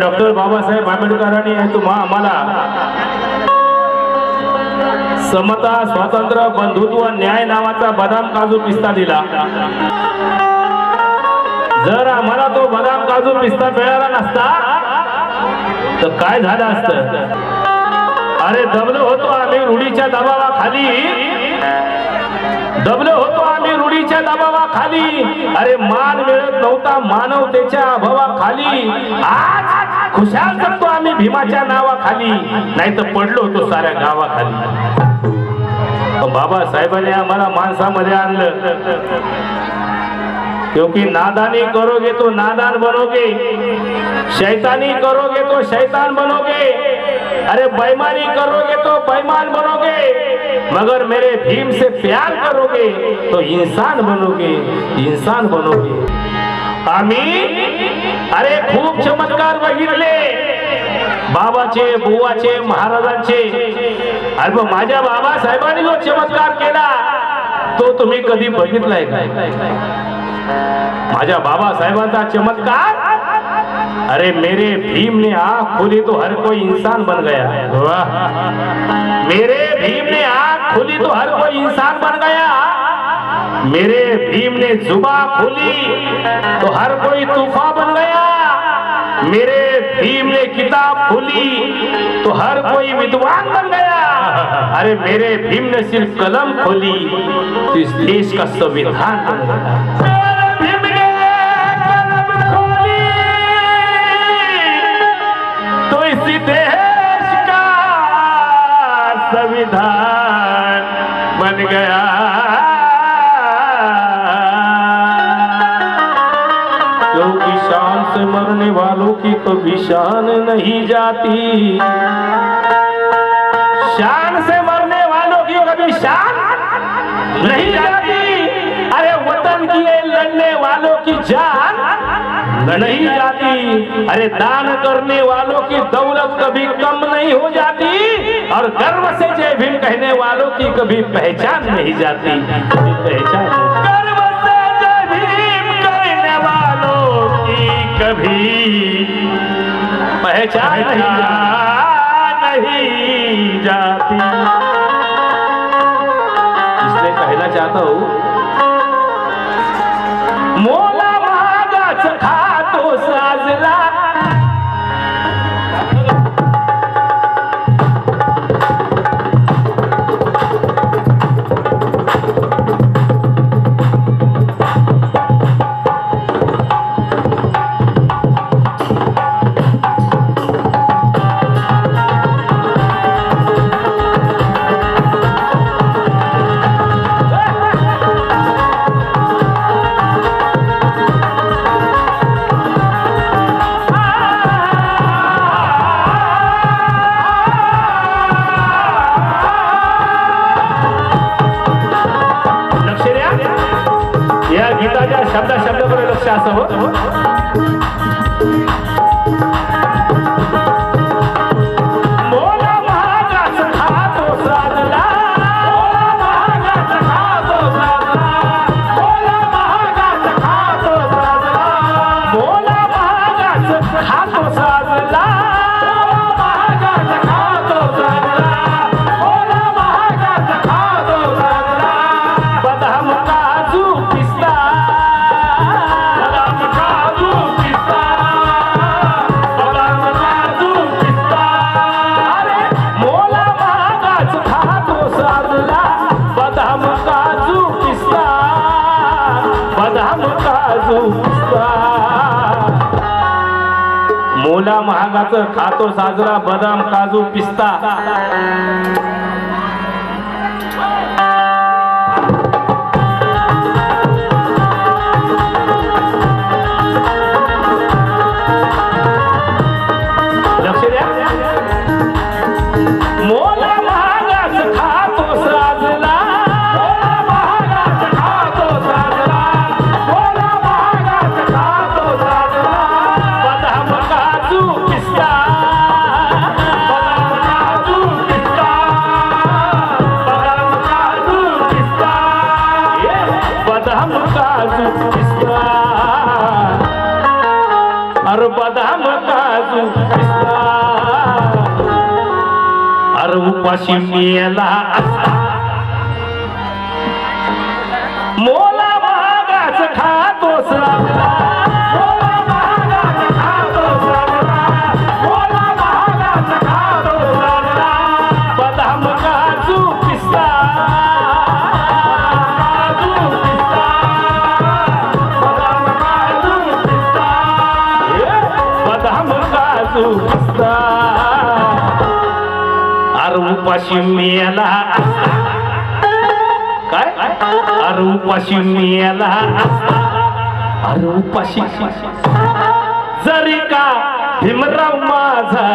Doctor Babasaheb आंबेडकरांनी तुम्हा आम्हाला समता स्वातंत्र्य बंधुत्व न्याय नावाचा बदाम काजू पिस्ता दिला. जर आम्हाला तो बदाम काजू पिस्ता मिळाला नसता तर काय झालं असत? अरे दबलो होतो आम्ही रूढीच्या दबावाखाली. दबलो होतो आम्ही रूढीच्या दबावाखाली. अरे मान मिळत नव्हता मानवतेच्या अभावाखाली. आज खुशाल जगतो आम्ही भीमाच्या नावाखाली. नाही तर पडलो होतो साऱ्या गावाखाली. पण बाबासाहेबांनी आम्हाला माणसामध्ये आणलं. क्योंकि नादानी करोगे तो नादान बनोगे. शैतानी करोगे तो शैतान बनोगे. अरे बेईमानी करोगे तो बेईमान बनोगे. मगर मेरे भीम से प्यार करोगे तो इंसान बनोगे इंसान बनोगे. आम्ही अरे खूप चमत्कार बघितले. बाबाचे बुवाचे महाराजांचे. अरे मग माझ्या बाबासाहेबांनी जो चमत्कार केला तो तुम्ही कधी बघितलाय काय माझ्या बाबासाहेबांचा चमत्कार? अरे मेरे भीम ने आंख खोली तो हर कोई इंसान बन गया. वाह. मेरे भीम ने आंख खोली तो हर कोई इंसान बन गया. मेरे भीम ने जुबा खोली तो हर कोई तूफा बन गया। मेरे भीम ने किताब खोली तो हर कोई विद्वान बन गया। अरे मेरे भीम ने सिर्फ़ कलम खोली तो इस देश का संविधान बन गया। की कभी शान नहीं जाती। शान से मरने वालों की कभी शान नहीं जाती। अरे वतन की ये लड़ने वालों की जान नहीं जाती। अरे दान करने वालों की दौलत कभी कम नहीं हो जाती। और गर्व से जय भीम कहने वालों की कभी पहचान नहीं जाती। कभी पहचान गर्व से जय भीम कहने वालों की कभी नहीं जाती. इसलिए कहना चाहता हूं बदाम काजू मोला महागाचं खातो साजरा बदाम काजू पिस्ता. असता मोला. उपाशी मेला काय? अरे उपाशी मेला असता अरे उपाशी जरी का भीमराव माझा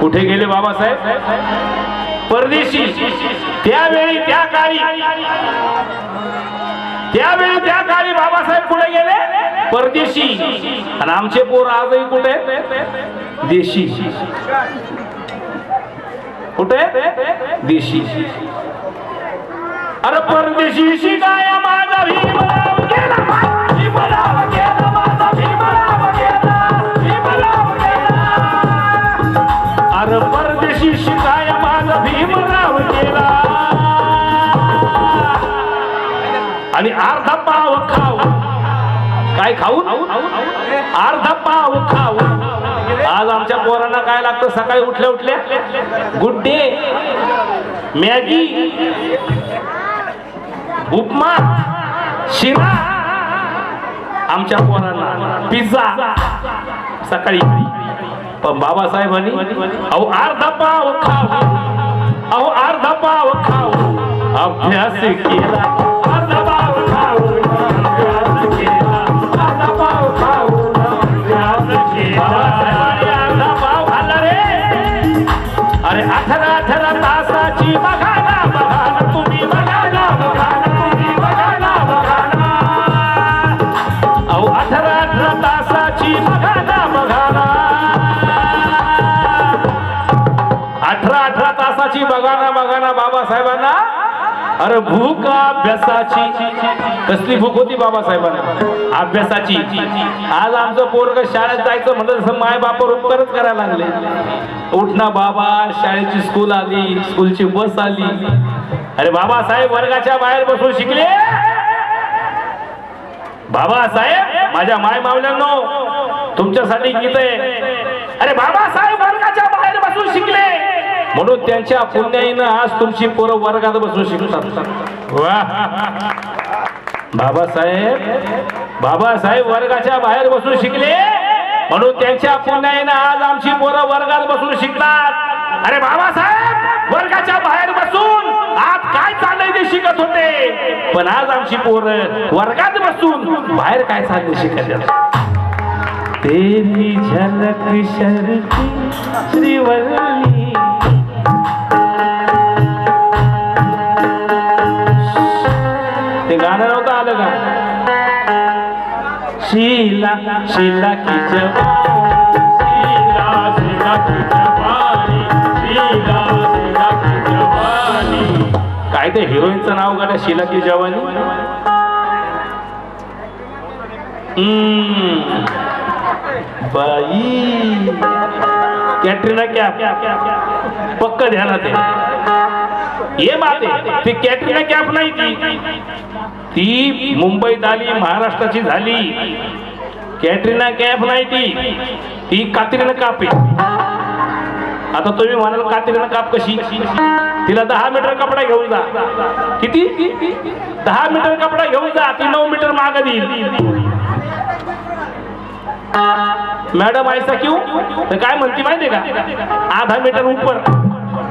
कुठे गेले बाबासाहेब? परदेशी. त्यावेळी त्या काळी. त्यावेळी त्या काळी बाबासाहेब कुठे गेले? परदेशी. आणि आमचे पोर आजही कुठे देशी. कुठे? देशी. अरे परदेशी शिकाया माझा भीम गेला आणि अर्धा पाव खाऊ. काय खाऊ? अर्धा पाव खाऊ. काय लागतं? सकाळी उठल्या उठल्या? गुड डे मॅगी उपमा शिरा आमच्या पोरांना पिझ्झा. सकाळी. पण बाबासाहेबांनी अहो अर्धा पाव खाऊ. अहो अर्धा पाव खाऊ. अभ्यास केला. बघा ना बाबासाहेबांना? अरे भूक अभ्यासाची. कसली भूक होती बाबासाहेबांना? अभ्यासाची. आज आमचं पोरग शाळेत जायचं म्हणलं तसं माय बाप उपकारच करायला लागले. उठना बाबा शाळेची स्कूल आली स्कूलची बस आली. अरे बाबासाहेब वर्गाच्या बाहेर बसून शिकले. बाबासाहेब माझ्या माय मावल्यांनो तुमच्यासाठी गीत आहे. अरे बाबासाहेब वर्गाच्या बाहेर बसून शिकले. म्हणून त्यांच्या पुण्याईनं आज तुमची पोरं वर्गात बसून शिकतात. वा. बाबासाहेब बाबासाहेब वर्गाच्या बाहेर बसून शिकले. म्हणून त्यांच्या पुण्याईनं आज आमची पोरं वर्गात बसून शिकतात. अरे बाबासाहेब वर्गाच्या बाहेर बसून आज काय चाललंय ते शिकत होते? पण आज आमची पोरं वर्गात बसून बाहेर काय चाललंय शिकत तेरी झलक शरती श्रीवल्ली. गाणं नव्हतं आलं का? शिला शिला काय ते हिरोईनचं नाव का शिला की जवानी बाई. कॅटरीना कॅप पक्क ध्यानात ते ये माते ती कॅटरीना कॅप नाही ती. ती मुंबईत आली महाराष्ट्राची झाली. कॅटरीना कॅप नाही ती. ती कात्रीना काप. आहे आता तुम्ही म्हणाल कात्रीनं काप कशी? तिला दहा मीटर कपडा घेऊन जा. किती? दहा मीटर कपडा घेऊन जा. ती नऊ मीटर माग देईल. मॅडम ऐसा क्यू? तर काय म्हणती माहितीये का? आधा मीटर उपर.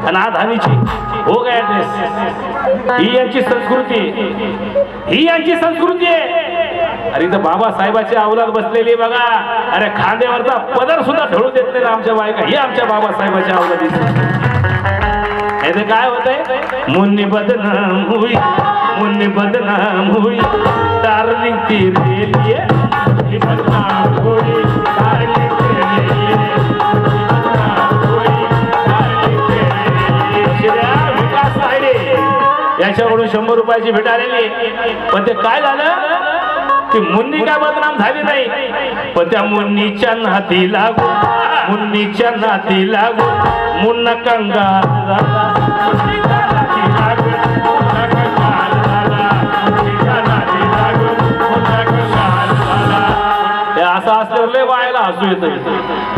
आणि आज नीचे हो गया ड्रेस ही यांची संस्कृती. ही यांची संस्कृती आहे. अरे इथं बाबासाहेबाची अवलाद बसलेली आहे बघा. अरे खांद्यावरचा पदर सुद्धा ढळू देत नाही आमच्या बायका. ही आमच्या बाबासाहेबाच्या अवलादी याचं काय होतंय? मुन्नी बदनाम होई मुन्नी बदनाम हुई. डार्लिंग ती रेली बदनाम होई डार्लिंग यांच्याकडून शंभर रुपयाची भेट आलेली पण ते काय झालं? ती मुन्नी काय बदनाम झाली नाही. पण त्या मुन्नीच्या नाती लागू मुन्नीच्या नाती लागू मुन्ना कंगाल हे असं असल्यावर लय वायला हसू येतं.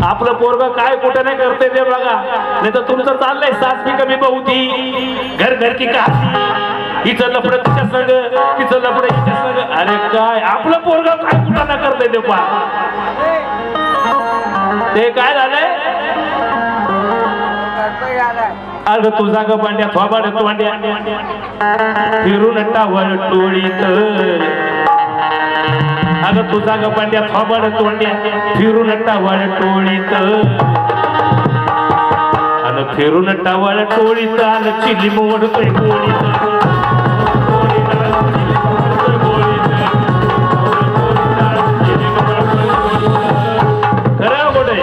आपलं पोरग काय कुठं नाही करते ते बघा. नाही तर तुमचं चाललंय सास मी कमी बहुती. घर घर की? का हिचं लपड तिच्या संग तिचं लपड हिच्या संग. अरे काय आपलं पोरग काय कुठं ना करते ते पा ते काय झालंय? अग तुझा ग पांड्या थोबाड पांड्या फिरून टावळ टोळीत. अगं तुझा ग पांड्या थोबाड तोंड्या फिरून टावळ टोळीत. अन फिरून टावळ टोळीत अन चिली मोडतोय गोळीत. खरं खोटं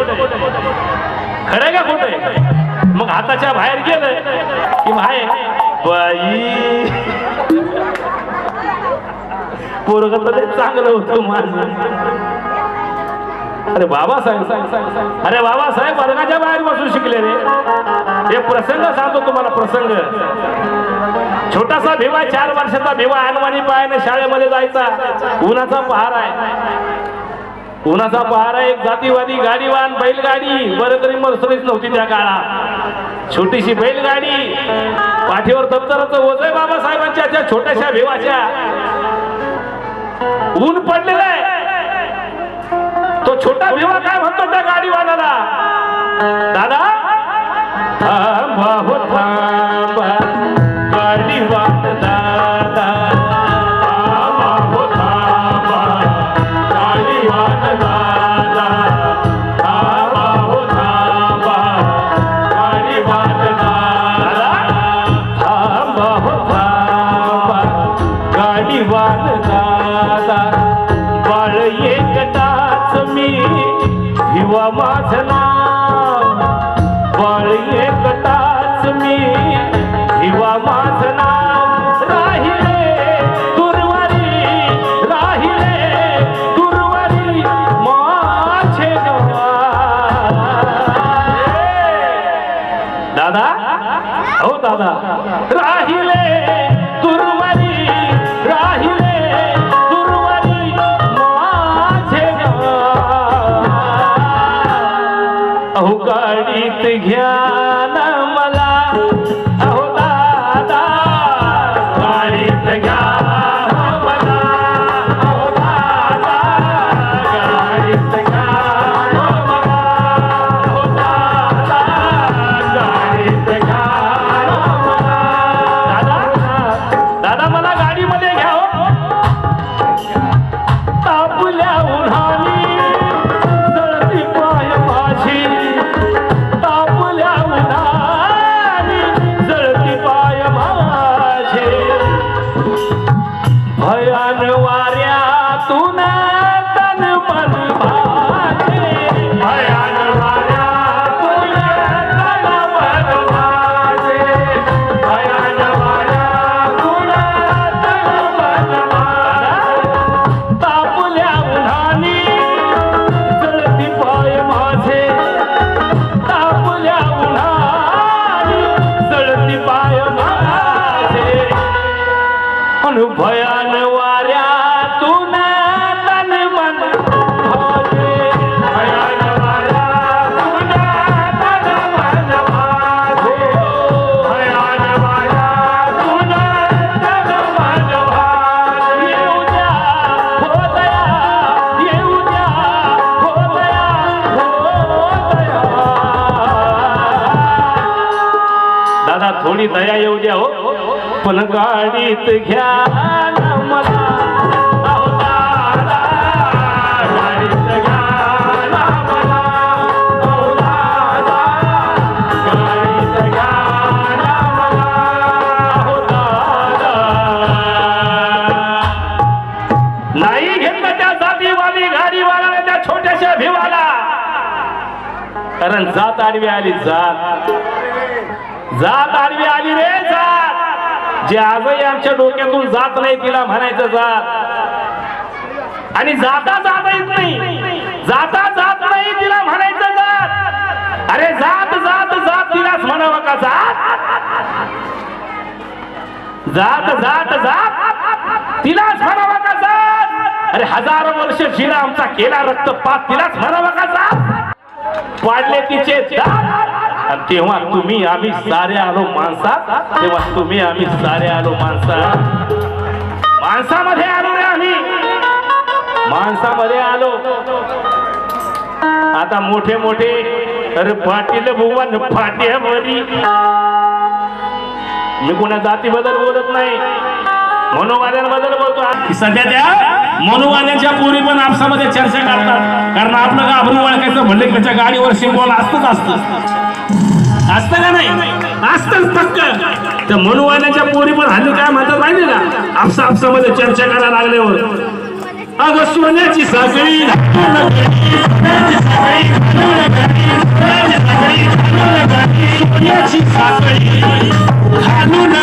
खरं का खोटं मग हाताच्या बाहेर गेलं? पोरग तर चांगलं होतं माझं. अरे बाबासाहेब अरे बाबासाहेब वर्गाच्या बाहेर बसून शिकले रे. हे प्रसंग सांगतो तुम्हाला प्रसंग. छोटासा भिवा चार वर्षाचा भिवा अनवाणी पायाने शाळेमध्ये जायचा. उन्हाचा पहार आहे. उन्हाचा पहार आहे एक जातीवादी गाडीवान बैलगाडी. बरं तरी मर्सरीच नव्हती त्या काळात. छोटीशी बैलगाडी. पाठीवर दप्तराचं वजय बाबासाहेबांच्या त्या छोट्याशा भिवाच्या ऊन पडलेलं आहे. तो छोटा भिवा काय म्हणतो त्या गाडीवाल्याला? दादा? थांबा हो दादा. राहिले दुर्वारी राहिले दुर्वारी माझे अहो गाडीत घ्या. थोडी दया येऊ द्या हो. पण गाडीत घ्या मला. नाही त्या छोट्याशा कारण जात आडवी आली जात. जात आडवी जात जे आजही आमच्या डोक्यातून जात नाही तिला म्हणायचं जात आणि जाता जात येत नाही. जाता जात नाही तिला म्हणायचं जात अरे जात जात जात तिलाच म्हणावं का जात जात जात जात तिलाच म्हणावं का जात अरे हजारो वर्ष जिला आमचा केला रक्तपात तिलाच म्हणावं का जात पाडले तिचे दात. तेव्हा तुम्ही आम्ही सारे आलो माणसात तेव्हा तुम्ही आम्ही सारे आलो माणसात. माणसामध्ये आलो रे आम्ही. माणसामध्ये आलो. आता मोठे मोठे अरे पाटील भुवन फाट्या बरी मी कोणा जातीबद्दल बोलत नाही. मनोवाद्यांबद्दल बोलतो. सध्या त्या मनोवाद्यांच्या पोरी पण आपसामध्ये चर्चा करतात. कारण आपलं गाभरू ओळखायचं म्हणलं की त्याच्या गाडीवर शिंबॉल असतच असतं. असतं का नाही. असतंच पक्क त्या मनुवानाच्या पोरीवर हल्ली काय म्हणतात माहिती का? आपसा आपसामध्ये चर्चा करायला लागल्यावर. अगं सोन्याची साखळी. सोन्याची साखळी. घालून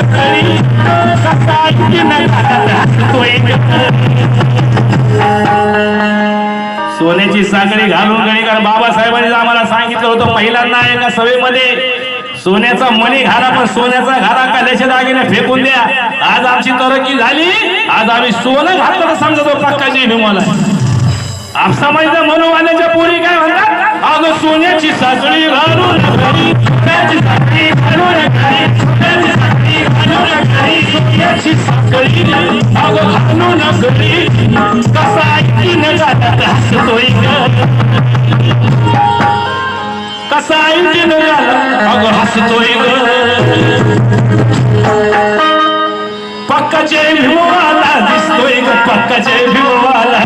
सोन्याची साखळी घालून गणी कारण बाबासाहेबांनी आम्हाला सांगितलं होतं महिलांना एका सभेमध्ये सोन्याचा मणी घाला पण सोन्याचा घाला कल्याच्या दागिने फेकून द्या? आज आमची तरक्की झाली आज आम्ही सोनं घातलं तर समजतो पक्काची मला. समजलं? मनोवाल्याच्या पोरी काय म्हणतात? अगं सोन्याची साखळी घालून सोन्याची साखळी घालून सोन्याची साखळी घालून घरी सोन्याची कसा ऐकीन गातात हसतोय ग कसा ऐकीन गाला अगं हसतोय पक्काचे भिवाला दिसतोय ग पक्काचे भिवाला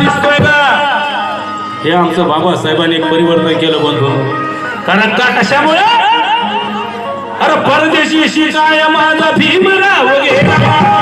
दिसतोय का? हे आमचं बाबासाहेबांनी परिवर्तन केलं बंधू. कारण का कशामुळे? अरे परदेशी शिकाय माझा भीमराव गेला